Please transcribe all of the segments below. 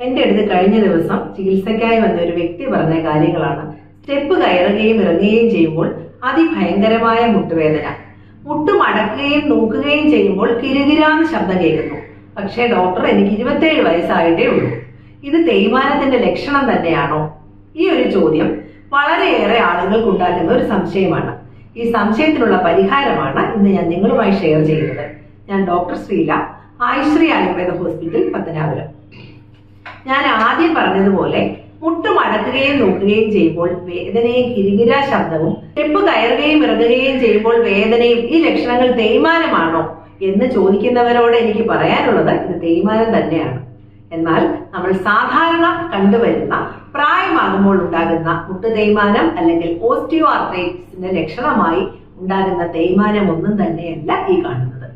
എന്റെ അടുത്ത് കഴിഞ്ഞ ദിവസം ചികിത്സയ്ക്കായി വന്ന ഒരു വ്യക്തി പറഞ്ഞ കാര്യങ്ങളാണ്. സ്റ്റെപ്പ് കയറുകയും ഇറങ്ങുകയും ചെയ്യുമ്പോൾ അതിഭയങ്കരമായ മുട്ടുവേദന. മുട്ട് മടക്കുകയും നോക്കുകയും ചെയ്യുമ്പോൾ കിരുകിരാന്ന് ശബ്ദം കേൾക്കുന്നു. പക്ഷേ ഡോക്ടർ എനിക്ക് ഇരുപത്തേഴ് വയസ്സായിട്ടേ ഉള്ളൂ. ഇത് തേയ്മാനത്തിന്റെ ലക്ഷണം തന്നെയാണോ? ഈ ഒരു ചോദ്യം വളരെയേറെ ആളുകൾക്ക് ഉണ്ടാക്കുന്ന ഒരു സംശയമാണ്. ഈ സംശയത്തിനുള്ള പരിഹാരമാണ് ഇന്ന് ഞാൻ നിങ്ങളുമായി ഷെയർ ചെയ്യുന്നത്. ഞാൻ ഡോക്ടർ ശ്രീല ആയുശ്രീ ആയുർവേദ ഹോസ്പിറ്റൽ പത്തനാപുരം. ഞാൻ ആദ്യം പറഞ്ഞതുപോലെ മുട്ട് മടക്കുകയും നോക്കുകയും ചെയ്യുമ്പോൾ വേദനയും കിരികിര ശബ്ദവും സ്റ്റെപ്പ് കയറുകയും ഇറങ്ങുകയും ചെയ്യുമ്പോൾ വേദനയും ഈ ലക്ഷണങ്ങൾ തേയ്മാനമാണോ എന്ന് ചോദിക്കുന്നവരോട് എനിക്ക് പറയാനുള്ളത് ഇത് തേയ്മാനം തന്നെയാണ്. എന്നാൽ നമ്മൾ സാധാരണ കണ്ടുവരുന്ന പ്രായമാകുമ്പോൾ ഉണ്ടാകുന്ന മുട്ട് തേയ്മാനം അല്ലെങ്കിൽ ഓസ്റ്റിയോ ആർത്രൈറ്റിസിന്റെ ലക്ഷണമായി ഉണ്ടാകുന്ന തേയ്മാനം ഒന്നും തന്നെയല്ല ഈ കാണുന്നത്.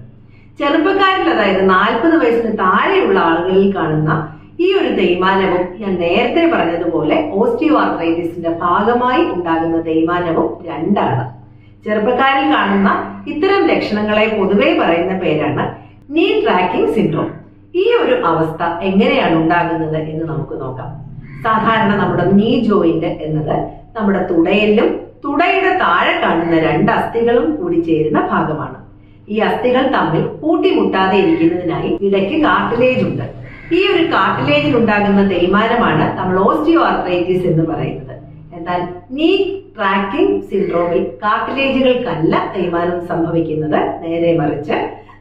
ചെറുപ്പക്കാരിൽ അതായത് നാൽപ്പത് വയസ്സിന് താഴെയുള്ള ആളുകളിൽ കാണുന്ന ഈ ഒരു തേയ്മാനവും ഞാൻ നേരത്തെ പറഞ്ഞതുപോലെ ഓസ്റ്റിയോ ആർത്രൈറ്റിസിന്റെ ഭാഗമായി ഉണ്ടാകുന്ന തേയ്മാനവും രണ്ടാണ്. ചെറുപ്പക്കാരിൽ കാണുന്ന ഇത്തരം ലക്ഷണങ്ങളെ പൊതുവെ പറയുന്ന പേരാണ് നീ ട്രാക്കിംഗ് സിൻഡ്രോം ഈ ഒരു അവസ്ഥ എങ്ങനെയാണ് ഉണ്ടാകുന്നത് എന്ന് നമുക്ക് നോക്കാം. സാധാരണ നമ്മുടെ നീ ജോയിന്റ് എന്നത് നമ്മുടെ തുടയിലും തുടയുടെ താഴെ കാണുന്ന രണ്ട് അസ്ഥികളും കൂടി ചേരുന്ന ഭാഗമാണ്. ഈ അസ്ഥികൾ തമ്മിൽ കൂട്ടിമുട്ടാതെ ഇരിക്കുന്നതിനായി ഇടയ്ക്ക് കാർട്ടിലേജ് ഉണ്ട്. ഈ ഒരു കാർട്ടിലേജിൽ ഉണ്ടാകുന്ന തേയ്മാനമാണ് നമ്മൾ ഓസ്റ്റിയോ ആർത്രൈറ്റിസ് എന്ന് പറയുന്നത്. എന്നാൽ നീ ട്രാക്കിംഗ് സിൻഡ്രോമിൽ കാർട്ടിലേജുകൾക്കല്ല തേയ്മാനം സംഭവിക്കുന്നത്. നേരെ മറിച്ച്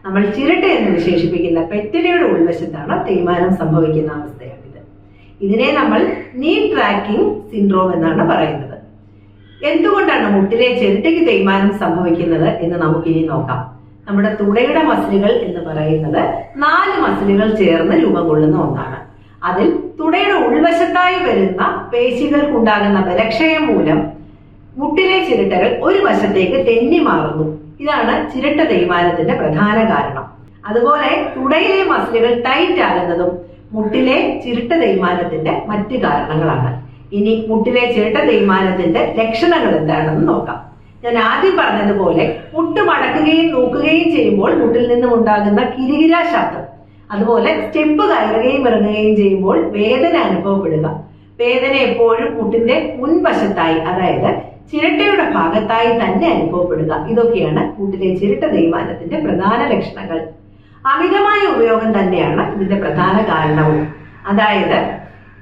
നമ്മൾ ചിരട്ട എന്ന് വിശേഷിപ്പിക്കുന്ന പെറ്റലയുടെ ഉൾവശത്താണ് തേയ്മാനം സംഭവിക്കുന്ന അവസ്ഥയാണിത്. ഇതിനെ നമ്മൾ നീ ട്രാക്കിംഗ് സിൻഡ്രോം എന്നാണ് പറയുന്നത്. എന്തുകൊണ്ടാണ് മുട്ടിലെ ചിരട്ടയ്ക്ക് തേയ്മാനം സംഭവിക്കുന്നത് എന്ന് നമുക്കിനി നോക്കാം. നമ്മുടെ തുടയുടെ മസിലുകൾ എന്ന് പറയുന്നത് നാല് മസിലുകൾ ചേർന്ന് രൂപം കൊള്ളുന്ന ഒന്നാണ്. അതിൽ തുടയുടെ ഉൾവശത്തായി വരുന്ന പേശികൾക്കുണ്ടാകുന്ന ബലക്ഷയം മൂലം മുട്ടിലെ ചിരട്ടകൾ ഒരു വശത്തേക്ക് തെന്നി മാറുന്നു. ഇതാണ് ചിരട്ട തേയ്മാനത്തിന്റെ പ്രധാന കാരണം. അതുപോലെ തുടയിലെ മസിലുകൾ ടൈറ്റ് ആകുന്നതും മുട്ടിലെ ചിരട്ട തേയ്മാനത്തിന്റെ മറ്റു കാരണങ്ങളാണ്. ഇനി മുട്ടിലെ ചിരട്ട തേയ്മാനത്തിന്റെ ലക്ഷണങ്ങൾ എന്താണെന്ന് നോക്കാം. ഞാൻ ആദ്യം പറഞ്ഞതുപോലെ മുട്ട് മടക്കുകയും നോക്കുകയും ചെയ്യുമ്പോൾ മുട്ടിൽ നിന്നും ഉണ്ടാകുന്ന കിരികിര ശബ്ദം അതുപോലെ സ്റ്റെപ്പ് കയറുകയും ഇറങ്ങുകയും ചെയ്യുമ്പോൾ വേദന അനുഭവപ്പെടുക. വേദന എപ്പോഴും മുട്ടിന്റെ മുൻവശത്തായി അതായത് ചിരട്ടയുടെ ഭാഗത്തായി തന്നെ അനുഭവപ്പെടുക. ഇതൊക്കെയാണ് മുട്ടിലെ ചിരട്ട തേയ്മാനത്തിന്റെ പ്രധാന ലക്ഷണങ്ങൾ. അമിതമായ ഉപയോഗം തന്നെയാണ് ഇതിന്റെ പ്രധാന കാരണവും. അതായത്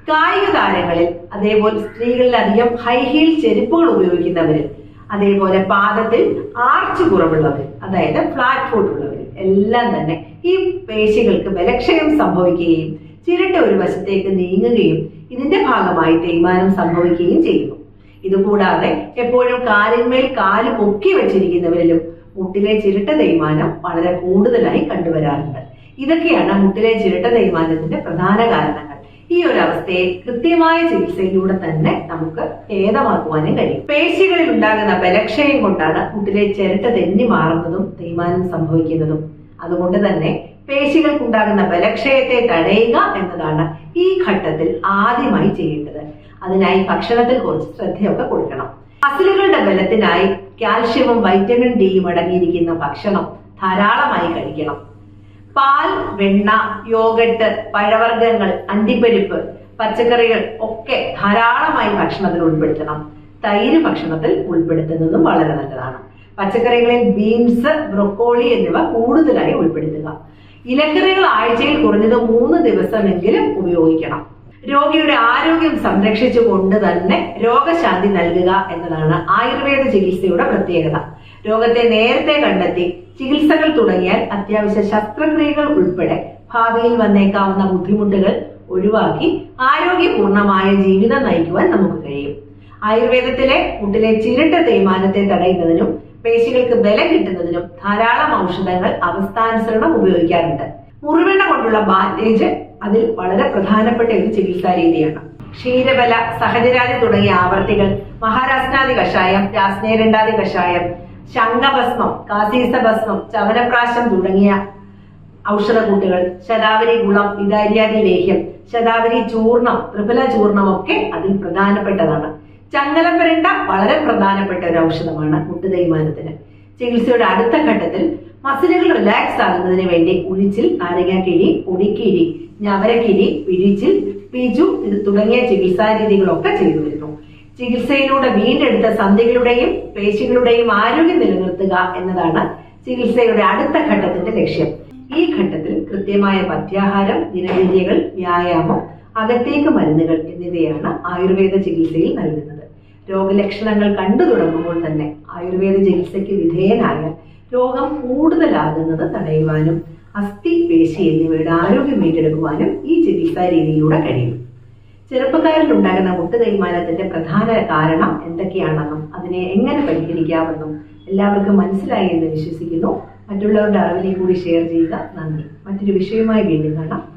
കായിക താരങ്ങളിൽ അതേപോലെ സ്ത്രീകളിൽ അധികം ഹൈ ഹീൽ ചെരുപ്പുകൾ ഉപയോഗിക്കുന്നവരിൽ അതേപോലെ പാദത്തിൽ ആർച്ച് കുറവുള്ളവർ അതായത് ഫ്ലാറ്റ് ഫുട്ട് ഉള്ളവർ എല്ലാം തന്നെ ഈ പേശികൾക്ക് ബലക്ഷയം സംഭവിക്കുകയും ചിരട്ട ഒരു വശത്തേക്ക് നീങ്ങുകയും ഇതിന്റെ ഭാഗമായി തേയ്മാനം സംഭവിക്കുകയും ചെയ്യുന്നു. ഇതുകൂടാതെ എപ്പോഴും കാലിന്മേൽ കാൽ പൊക്കി വെച്ചിരിക്കുന്നവരിലും മുട്ടിലെ ചിരട്ട തേയ്മാനം വളരെ കൂടുതലായി കണ്ടുവരാറുണ്ട്. ഇതൊക്കെയാണ് മുട്ടിലെ ചിരട്ട തേയ്മാനത്തിന്റെ പ്രധാന കാരണങ്ങൾ. ഈ ഒരു അവസ്ഥയെ കൃത്യമായ ചികിത്സയിലൂടെ തന്നെ നമുക്ക് ഭേദമാക്കുവാനും കഴിയും. പേശികളിൽ ഉണ്ടാകുന്ന ബലക്ഷയം കൊണ്ടാണ് മുട്ടിലെ ചിരട്ട തെന്നി മാറുന്നതും തേയ്മാനം സംഭവിക്കുന്നതും. അതുകൊണ്ട് തന്നെ പേശികൾക്കുണ്ടാകുന്ന ബലക്ഷയത്തെ തടയുക എന്നതാണ് ഈ ഘട്ടത്തിൽ ആദ്യമായി ചെയ്യേണ്ടത്. അതിനായി ഭക്ഷണത്തിൽ കുറച്ച് ശ്രദ്ധയൊക്കെ കൊടുക്കണം. മസിലുകളുടെ ബലത്തിനായി കാൽഷ്യവും വൈറ്റമിൻ ഡിയും അടങ്ങിയിരിക്കുന്ന ഭക്ഷണം ധാരാളമായി കഴിക്കണം. പാൽ വെണ്ണ യോഗട്ട് പഴവർഗങ്ങൾ അണ്ടിപ്പരിപ്പ് പച്ചക്കറികൾ ഒക്കെ ധാരാളമായി ഭക്ഷണത്തിൽ ഉൾപ്പെടുത്തണം. തൈര് ഭക്ഷണത്തിൽ ഉൾപ്പെടുത്തുന്നതും വളരെ നല്ലതാണ്. പച്ചക്കറികളിൽ ബീൻസ് ബ്രൊക്കോളി എന്നിവ കൂടുതലായി ഉൾപ്പെടുത്തുക. ഇലക്കറികൾ ആഴ്ചയിൽ കുറഞ്ഞത് മൂന്ന് ദിവസമെങ്കിലും ഉപയോഗിക്കണം. രോഗിയുടെ ആരോഗ്യം സംരക്ഷിച്ചുകൊണ്ട് തന്നെ രോഗശാന്തി നൽകുക എന്നതാണ് ആയുർവേദ ചികിത്സയുടെ പ്രത്യേകത. രോഗത്തെ നേരത്തെ കണ്ടെത്തി ചികിത്സകൾ തുടങ്ങിയാൽ അത്യാവശ്യ ശസ്ത്രക്രിയകൾ ഉൾപ്പെടെ ഭാവിയിൽ വന്നേക്കാവുന്ന ബുദ്ധിമുട്ടുകൾ ഒഴിവാക്കി ആരോഗ്യപൂർണമായ ജീവിതം നയിക്കുവാൻ നമുക്ക് കഴിയും. ആയുർവേദത്തിലെ മുട്ടിലെ ചിരട്ട തേയ്മാനത്തെ തടയുന്നതിനും പേശികൾക്ക് ബലം കിട്ടുന്നതിനും ധാരാളം ഔഷധങ്ങൾ അവസ്ഥാനുസരണം ഉപയോഗിക്കാറുണ്ട്. മുറിവെണ്ണ കൊണ്ടുള്ള ബാൻഡേജ് അതിൽ വളരെ പ്രധാനപ്പെട്ട ഒരു ചികിത്സാ രീതിയാണ്. ക്ഷീരബല സഹജരാജി തുടങ്ങിയ ആവർത്തികൾ മഹാരാഷ്ട്രാദി കഷായം രാസ്നേരണ്ടാദി കഷായം ശംഖഭസ്മം കാസീസഭസ്മം ചവനപ്രാശം തുടങ്ങിയ ഔഷധക്കൂട്ടുകൾ ശതാവരി ഗുളം ഇതാര്യാദി ലേഹ്യം ശതാവരി ചൂർണം ത്രിഫല ചൂർണം ഒക്കെ അതിൽ പ്രധാനപ്പെട്ടതാണ്. ചങ്ങലപ്പരണ്ട വളരെ പ്രധാനപ്പെട്ട ഒരു ഔഷധമാണ് മുട്ടു തേയ്മാനത്തിന് ചികിത്സയുടെ അടുത്ത ഘട്ടത്തിൽ മസിലുകൾ റിലാക്സ് ആകുന്നതിന് വേണ്ടി ഉഴിച്ചിൽ നാരങ്ങാക്കിഴി പൊടിക്കിഴി ഞവരക്കിരി പിഴിച്ചിൽ പിജു തുടങ്ങിയ ചികിത്സാ രീതികളൊക്കെ ചെയ്തു വരുന്നു. ചികിത്സയിലൂടെ വീണ്ടെടുത്ത സന്ധികളുടെയും പേശികളുടെയും ആരോഗ്യം നിലനിർത്തുക എന്നതാണ് ചികിത്സയുടെ അടുത്ത ഘട്ടത്തിന്റെ ലക്ഷ്യം. ഈ ഘട്ടത്തിൽ കൃത്യമായ പഥ്യാഹാരം ദിനചര്യകൾ വ്യായാമം അകത്തേക്ക് മരുന്നുകൾ എന്നിവയാണ് ആയുർവേദ ചികിത്സയിൽ നൽകുന്നത്. രോഗലക്ഷണങ്ങൾ കണ്ടു തുടങ്ങുമ്പോൾ തന്നെ ആയുർവേദ ചികിത്സയ്ക്ക് വിധേയനായാൽ രോഗം കൂടുതലാകുന്നത് തടയുവാനും അസ്ഥി പേശി എന്നിവയുടെ ആരോഗ്യം വീണ്ടെടുക്കുവാനും ഈ ചികിത്സാ രീതിയിലൂടെ കഴിയും. ചെറുപ്പക്കാരിൽ ഉണ്ടാകുന്ന മുട്ട് തേയ്മാനത്തിന്റെ പ്രധാന കാരണം എന്തൊക്കെയാണെന്നും അതിനെ എങ്ങനെ പരിഹരിക്കാമെന്നും എല്ലാവർക്കും മനസ്സിലായി എന്ന് വിശ്വസിക്കുന്നു. മറ്റുള്ളവരുടെ അറിവിനെ കൂടി ഷെയർ ചെയ്യുക. നന്ദി. മറ്റൊരു വിഷയവുമായി വീണ്ടും കാണാം.